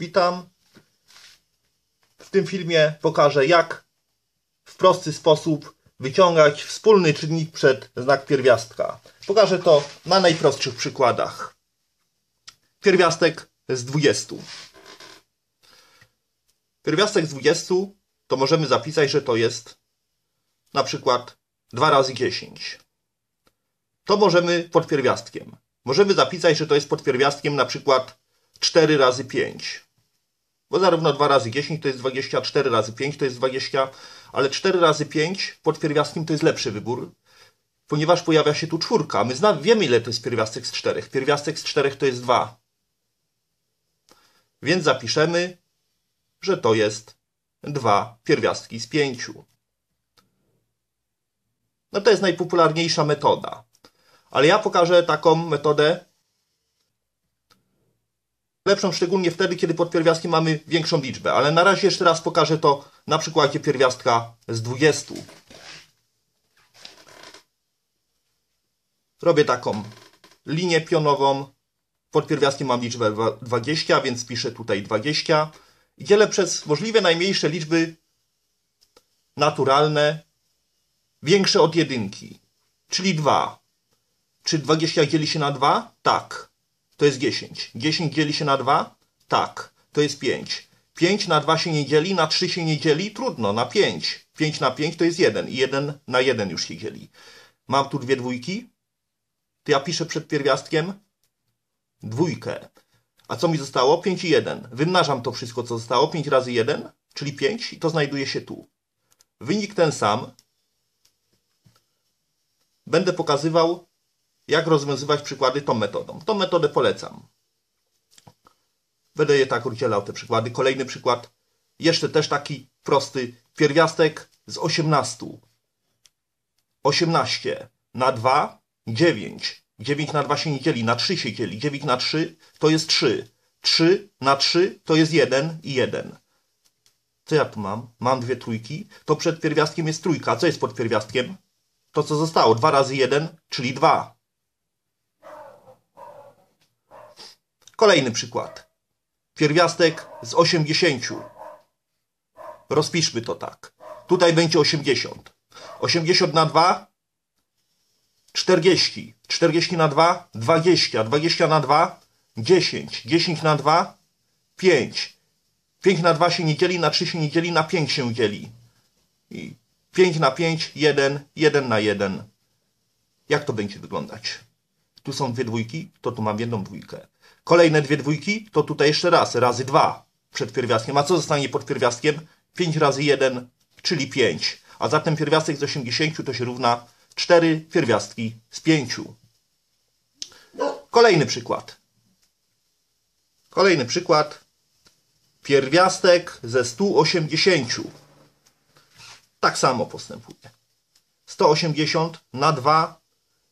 Witam. W tym filmie pokażę, jak w prosty sposób wyciągać wspólny czynnik przed znak pierwiastka. Pokażę to na najprostszych przykładach. Pierwiastek z 20. Pierwiastek z 20 to możemy zapisać, że to jest na przykład 2 razy 10. To możemy pod pierwiastkiem. Możemy zapisać, że to jest pod pierwiastkiem na przykład 4 razy 5. Bo zarówno 2 razy 10 to jest 20, 4 razy 5 to jest 20, ale 4 razy 5 pod pierwiastkiem to jest lepszy wybór, ponieważ pojawia się tu czwórka. My znam, wiemy ile to jest pierwiastek z 4. Pierwiastek z 4 to jest 2. Więc zapiszemy, że to jest 2 pierwiastki z 5. No to jest najpopularniejsza metoda. Ale ja pokażę taką metodę lepszą szczególnie wtedy, kiedy pod pierwiastkiem mamy większą liczbę. Ale na razie jeszcze raz pokażę to na przykładzie pierwiastka z 20. Robię taką linię pionową. Pod pierwiastkiem mam liczbę 20, więc piszę tutaj 20. I dzielę przez możliwie najmniejsze liczby naturalne, większe od jedynki, czyli 2. Czy 20 dzieli się na 2? Tak to jest 10. 10 dzieli się na 2? Tak, to jest 5. 5 na 2 się nie dzieli, na 3 się nie dzieli? Trudno, na 5. 5 na 5 to jest 1 i 1 na 1 już się dzieli. Mam tu dwie dwójki, to ja piszę przed pierwiastkiem dwójkę. A co mi zostało? 5 i 1. Wymnażam to wszystko, co zostało. 5 razy 1, czyli 5 i to znajduje się tu. Wynik ten sam. Będę pokazywał jak rozwiązywać przykłady tą metodą. Tą metodę polecam. Będę je tak rozdzielał, te przykłady. Kolejny przykład, jeszcze też taki prosty. Pierwiastek z 18. 18 na 2, 9. 9 na 2 się nie dzieli, na 3 się dzieli. 9 na 3 to jest 3. 3 na 3 to jest 1 i 1. Co ja tu mam? Mam dwie trójki. To przed pierwiastkiem jest trójka. Co jest pod pierwiastkiem? To co zostało. 2 razy 1, czyli 2. Kolejny przykład. Pierwiastek z 80. Rozpiszmy to tak. Tutaj będzie 80. 80 na 2 40. 40 na 2 20. 20 na 2 10. 10 na 2 5. 5 na 2 się nie dzieli, na 3 się nie dzieli, na 5 się dzieli. I 5 na 5, 1, 1 na 1. Jak to będzie wyglądać? Tu są dwie dwójki, to tu mam jedną dwójkę. Kolejne dwie dwójki, to tutaj jeszcze raz, razy dwa przed pierwiastkiem. A co zostanie pod pierwiastkiem? 5 razy 1, czyli 5. A zatem pierwiastek z 80 to się równa 4 pierwiastki z 5. Kolejny przykład. Kolejny przykład. Pierwiastek ze 180. Tak samo postępuje. 180 na 2,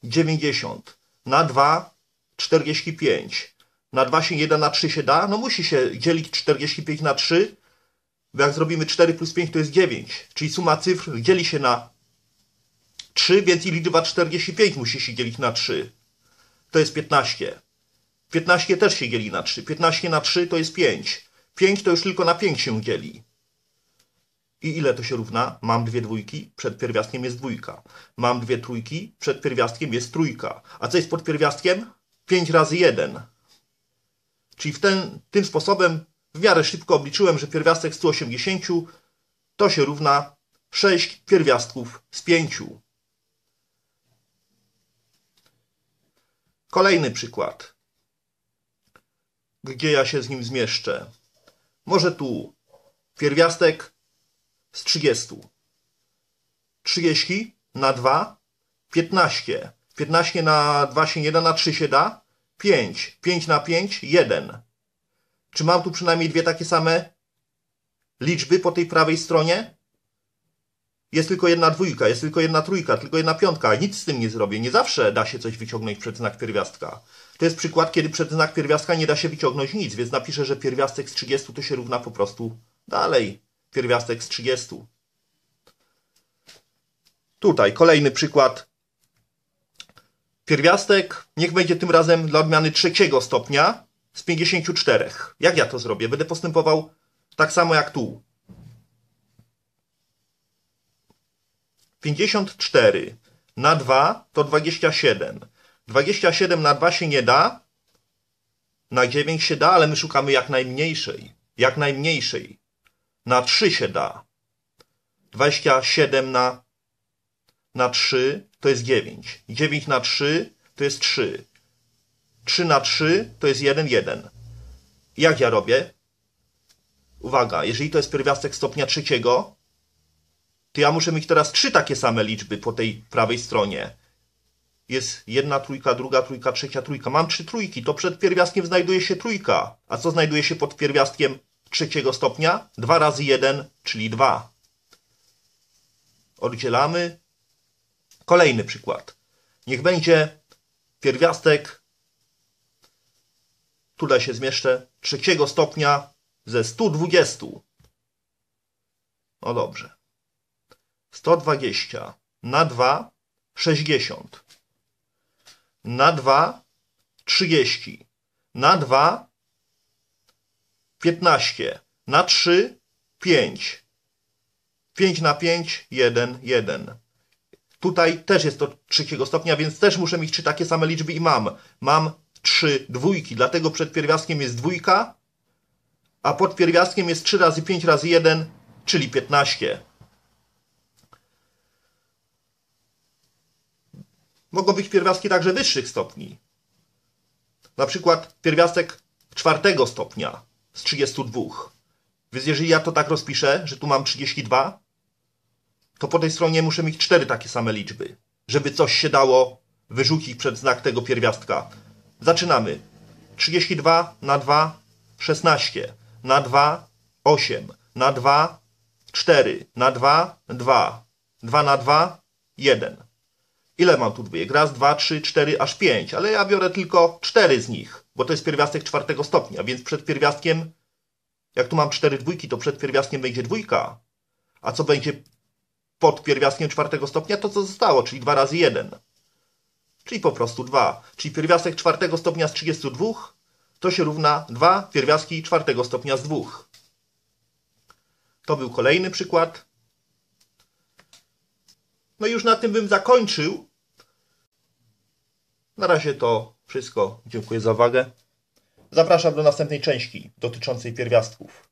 90. Na 2, 45 na 2 się nie da, na 3 się da. No musi się dzielić 45 na 3, bo jak zrobimy 4 plus 5 to jest 9. Czyli suma cyfr dzieli się na 3, więc i liczba 45 musi się dzielić na 3. To jest 15. 15 też się dzieli na 3. 15 na 3 to jest 5. 5 to już tylko na 5 się dzieli. I ile to się równa? Mam dwie dwójki, przed pierwiastkiem jest dwójka. Mam dwie trójki, przed pierwiastkiem jest trójka. A co jest pod pierwiastkiem? 5 razy 1. Czyli w ten, tym sposobem w miarę szybko obliczyłem, że pierwiastek 180 to się równa 6 pierwiastków z 5. Kolejny przykład, gdzie ja się z nim zmieszczę. Może tu pierwiastek z 30. 30 na 2, 15. 15 na 2 się nie da, na 3 się da. 5. 5 na 5, 1. Czy mam tu przynajmniej dwie takie same liczby po tej prawej stronie? Jest tylko jedna dwójka, jest tylko jedna trójka, tylko jedna piątka. Nic z tym nie zrobię. Nie zawsze da się coś wyciągnąć przed znak pierwiastka. To jest przykład, kiedy przed znak pierwiastka nie da się wyciągnąć nic, więc napiszę, że pierwiastek z 30 to się równa po prostu dalej. Pierwiastek z 30. Tutaj kolejny przykład. Pierwiastek niech będzie tym razem dla odmiany trzeciego stopnia z 54. Jak ja to zrobię? Będę postępował tak samo jak tu. 54 na 2 to 27. 27 na 2 się nie da. Na 9 się da, ale my szukamy jak najmniejszej. Jak najmniejszej. Na 3 się da. 27 na, na 3 to jest 9. 9 na 3 to jest 3. 3 na 3 to jest 1, 1. Jak ja robię? Uwaga, jeżeli to jest pierwiastek stopnia trzeciego, to ja muszę mieć teraz trzy takie same liczby po tej prawej stronie. Jest jedna trójka, druga trójka, trzecia trójka. Mam trzy trójki, to przed pierwiastkiem znajduje się trójka. A co znajduje się pod pierwiastkiem trzeciego stopnia? 2 razy 1, czyli 2. Oddzielamy. Kolejny przykład. Niech będzie pierwiastek, tutaj się zmieszczę, trzeciego stopnia ze 120. No dobrze. 120 na 2 60 na 2 30 na 2 15 na 3 5 5 na 5 1 1 Tutaj też jest to trzeciego stopnia, więc też muszę mieć trzy takie same liczby i mam. Mam trzy dwójki, dlatego przed pierwiastkiem jest dwójka, a pod pierwiastkiem jest 3 razy 5 razy 1, czyli 15. Mogą być pierwiastki także wyższych stopni. Na przykład pierwiastek czwartego stopnia z 32. Więc jeżeli ja to tak rozpiszę, że tu mam 32, to po tej stronie muszę mieć cztery takie same liczby, żeby coś się dało wyrzucić przed znak tego pierwiastka. Zaczynamy. 32 na 2, 16. Na 2, 8. Na 2, 4. Na 2, 2. 2 na 2, 1. Ile mam tu dwójek? Raz, dwa, trzy, cztery, aż pięć. Ale ja biorę tylko cztery z nich, bo to jest pierwiastek czwartego stopnia, więc przed pierwiastkiem, jak tu mam cztery dwójki, to przed pierwiastkiem będzie dwójka. A co będzie pod pierwiastkiem czwartego stopnia? To co zostało, czyli dwa razy jeden. Czyli po prostu dwa. Czyli pierwiastek czwartego stopnia z 32 to się równa dwa pierwiastki czwartego stopnia z dwóch. To był kolejny przykład. No i już na tym bym zakończył. Na razie to wszystko. Dziękuję za uwagę. Zapraszam do następnej części dotyczącej pierwiastków.